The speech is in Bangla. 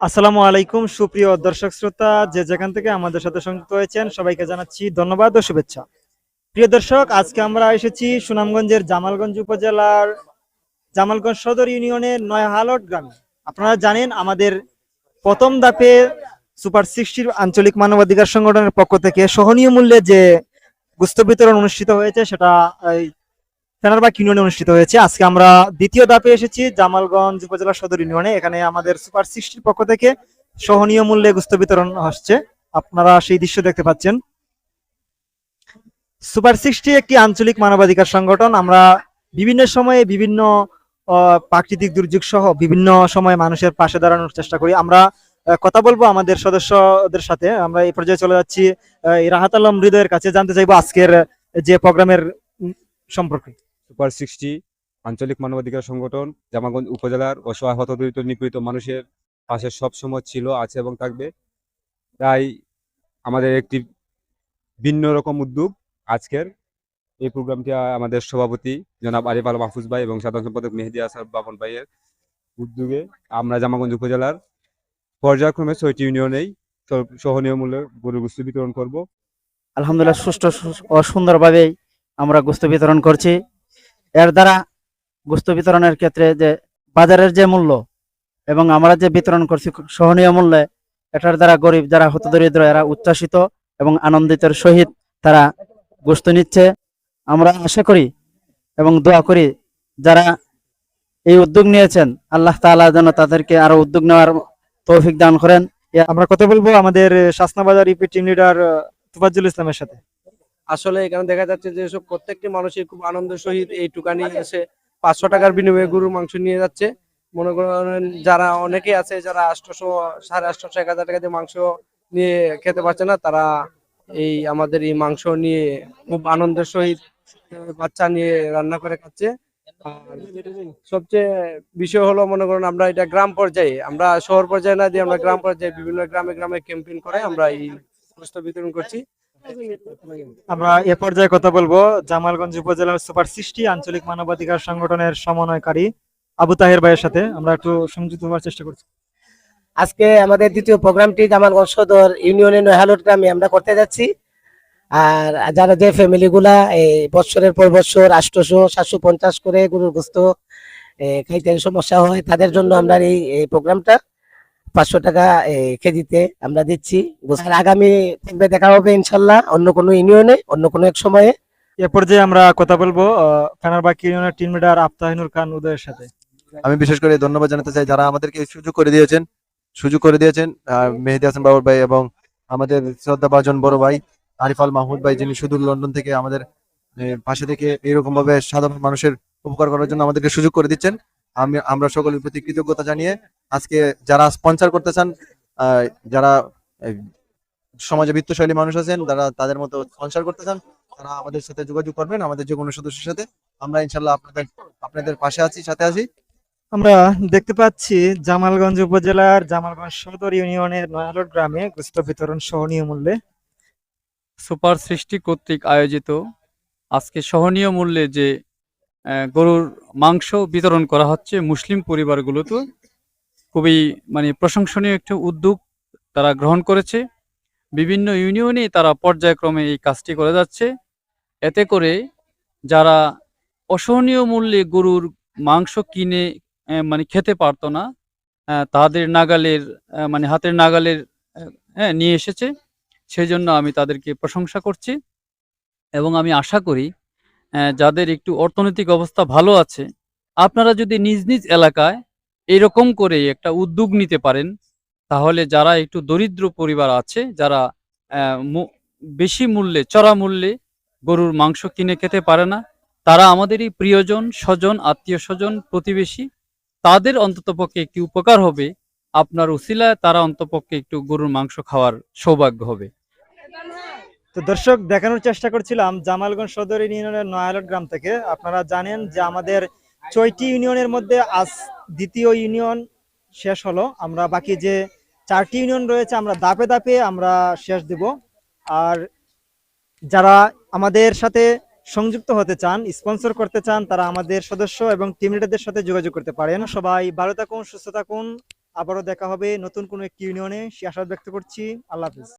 আসসালামু আলাইকুম, সুপ্রিয় দর্শক শ্রোতা, যে যেখান থেকে আমাদের সাথে সংযুক্ত হয়েছেন, সবাইকে জানাচ্ছি ধন্যবাদ ও শুভেচ্ছা। প্রিয় দর্শক, আজকে আমরা এসেছি সুনামগঞ্জের জামালগঞ্জ উপজেলার জামালগঞ্জ সদর ইউনিয়নের নয়াহালট গ্রামে। আপনারা জানেন, আমাদের প্রথম ধাপে সুপার সিক্সটির আঞ্চলিক মানবাধিকার সংগঠনের পক্ষ থেকে সহনীয় মূল্যে যে গুস্ত বিতরণ অনুষ্ঠিত হয়েছে, সেটা এই ফেনারবাগ ইউনিয়নে অনুষ্ঠিত হয়েছে। আজকে আমরা দ্বিতীয় ধাপে এসেছি জামালগঞ্জ উপজেলা সদর ইউনিয়নে। এখানে আমাদের সুপার সিক্সটির পক্ষ থেকে সহনীয় মূল্যে গুস্ত বিতরণ হচ্ছে। আপনারা সেই দৃশ্য দেখতে পাচ্ছেন। সুপার সিক্সটি একটি আঞ্চলিক মানবাধিকার সংগঠন। আমরা বিভিন্ন সময়ে বিভিন্ন প্রাকৃতিক দুর্যোগ সহ বিভিন্ন সময়ে মানুষের পাশে দাঁড়ানোর চেষ্টা করি। আমরা কথা বলব আমাদের সদস্যদের সাথে। আমরা এই পর্যায়ে চলে যাচ্ছি রাহাত আলম হৃদয়ের কাছে। জানতে চাইব আজকের যে প্রোগ্রামের সম্পর্কে। সুপার সিক্সটি আঞ্চলিক মানবাধিকার সংগঠন, জামাগঞ্জ উপজেলার অসহায় হতদরিদ্র নিপীড়িত মানুষের পাশে সবসময় ছিল, আছে এবং থাকবে। তাই আমাদের একটি ভিন্ন রকম উদ্যোগ আজকের এই প্রোগ্রামটি আমাদের সভাপতি জনাব আরিফ আল মাহফুজ ভাই এবং সাধারণ সম্পাদক মেহেদি আসার বাবন ভাইয়ের উদ্যোগে আমরা জামাগঞ্জ উপজেলার পর্যায়ক্রমে ছয়টি ইউনিয়নেই সহনীয় মূল্যে গরু গোস্ত বিতরণ করব। আলহামদুলিল্লাহ, সুষ্ঠু ও সুন্দরভাবেই আমরা গোস্ত বিতরণ করছি। এর দ্বারা গোস্ত বিতরণের ক্ষেত্রে যে বাজারের যে মূল্য এবং আমরা যে বিতরণ করছি সহনীয় মূল্যে, এটার দ্বারা গরিব যারা হতদরিদ্র, এরা উচ্ছ্বাসিত এবং আনন্দিতের সহিত তারা গোস্ত নিচ্ছে। আমরা আশা করি এবং দোয়া করি যারা এই উদ্যোগ নিয়েছেন, আল্লাহ তাআলা যেন তাদেরকে আরও উদ্যোগ নেওয়ার তৌফিক দান করেন। আমরা কথা বলব আমাদের Shasanabazar EP team leader Tofazzul ইসলামের সাথে। আসলে এখানে দেখা যাচ্ছে যে সব প্রত্যেকটি মানুষই খুব আনন্দের সহিত এই টুকানি এসে পাঁচশো টাকার বিনিময়ে গরুর মাংস নিয়ে যাচ্ছে। মনে করেন যারা অনেকে আছে, যারা আটশোশো, সাড়ে আটশোশো, এক হাজার টাকা দিয়ে মাংস নিয়ে খেতে পারছে না, তারা এই আমাদের এই মাংস নিয়ে খুব আনন্দের সহিত বাচ্চা নিয়ে রান্না করে খাচ্ছে। সবচেয়ে বিষয় হলো, মনে করুন আমরা এটা গ্রাম পর্যায়ে, আমরা শহর পর্যায়ে না দিয়ে আমরা গ্রাম পর্যায়ে বিভিন্ন গ্রামে গ্রামে ক্যাম্পেইন করে আমরা এই গোস্ত বিতরণ করছি। আমরা এ পর্যায়ে কথা বলব জামালগঞ্জ উপজেলার সুপার সিক্সটি আঞ্চলিক মানবাধিকার সংগঠনের সমন্বয়কারী আবু তাহের ভাইয়ের সাথে আমরা একটু সংযুক্ত হওয়ার চেষ্টা করছি। আজকে আমাদের দ্বিতীয় প্রোগ্রামটি জামালগঞ্জ সদর ইউনিয়নের নয়ালট গ্রামে আমরা করতে যাচ্ছি। আর যারা যে ফ্যামিলি গুলা এই বছরের পর বছর আটশোশো সাতশো পঞ্চাশ করে গরুর গোস্ত খাইতে সমস্যা হয়, তাদের জন্য আমরা এই প্রোগ্রামটা পাঁচশো টাকা এ, কেজিতে আমরা দিচ্ছি। আগামী থাকবে দেখা হবে ইনশাল্লাহ অন্য কোনো ইউনিয়নে অন্য কোনো এক সময়ে। এ পর্যায়ে আমরা কথা বলব ফেনারবাগ ইউনিয়নের টিম লিডার আফতাহিনুর খান উদয়ের সাথে। আমি বিশেষ করে ধন্যবাদ জানাতে চাই যারা আমাদেরকে সুযোগ করে দিয়েছেন সুযোগ করে দিয়েছেন আহ, মেহেদি হাসান বাবুর ভাই এবং আমাদের শ্রদ্ধা ভাজন বড় ভাই আরিফাল মাহমুদ ভাই যিনি সুদূর লন্ডন থেকে আমাদের পাশে থেকে এরকম ভাবে সাধারণ মানুষের উপকার করার জন্য আমাদেরকে সুযোগ করে দিচ্ছেন। আমি আমরা সকলের প্রতি কৃতজ্ঞতা জানিয়ে আজকে যারা স্পন্সর করতে চান আহ, যারা সমাজে বিত্তশালী মানুষ আছেন যারা তাদের মতো স্পন্সর করতে চান তারা আমাদের সাথে যোগাযোগ করবেন আমাদের যে কোনো সদস্যের সাথে। আমরা ইনশাল্লাহ আপনাদের আপনাদের পাশে আছি সাথে আছি। আমরা দেখতে পাচ্ছি জামালগঞ্জ উপজেলার জামালগঞ্জ সদর ইউনিয়নের নয়ালট গ্রামে গুস্ত বিতরণ সহনীয় মূল্যে। সুপার সৃষ্টি কর্তৃক আয়োজিত আজকে সহনীয় মূল্যে যে গরুর মাংস বিতরণ করা হচ্ছে মুসলিম পরিবারগুলোতে। খুবই মানে প্রশংসনীয় একটি উদ্যোগ তারা গ্রহণ করেছে। বিভিন্ন ইউনিয়নে তারা পর্যায়ক্রমে এই কাজটি করে যাচ্ছে। এতে করে যারা অসহনীয় মূল্যে গরুর মাংস কিনে মানে খেতে পারতো না তাদের নাগালের মানে হাতের নাগালের হ্যাঁ নিয়ে এসেছে। সেই জন্য আমি তাদেরকে প্রশংসা করছি এবং আমি আশা করি যাদের একটু অর্থনৈতিক অবস্থা ভালো আছে, আপনারা যদি নিজ নিজ এলাকায় এরকম করে একটা উদ্যোগ নিতে পারেন, তাহলে যারা একটু দরিদ্র পরিবার আছে, যারা বেশি মূল্যে, চড়া মূল্যে গরুর মাংস কিনে খেতে পারে না, তারা আমাদের এই প্রিয়জন, স্বজন, আত্মীয় স্বজন, প্রতিবেশী, তাদের অন্ততপক্ষে একটি উপকার হবে, আপনার উসিলায় তারা অন্তপক্ষে একটু গরুর মাংস খাওয়ার সৌভাগ্য হবে। তো দর্শক, দেখানোর চেষ্টা করছিলাম জামালগঞ্জ সদর ইউনিয়নের নয়ালট গ্রাম থেকে। আপনারা জানেন যে আমাদের ছয়টি ইউনিয়নের মধ্যে আজ দ্বিতীয় ইউনিয়ন শেষ হলো। আমরা বাকি যে চারটি ইউনিয়ন রয়েছে, আমরা দাপে দাপে আমরা শেষ দেব। আর যারা আমাদের সাথে সংযুক্ত হতে চান, স্পন্সর করতে চান, তারা আমাদের সদস্য এবং টিম লিডারদের সাথে যোগাযোগ করতে পারেন। সবাই ভালো থাকুন, সুস্থ থাকুন। আবারও দেখা হবে নতুন কোনো একটি ইউনিয়নে। সে আশা ব্যক্ত করছি। আল্লাহ হাফিজ।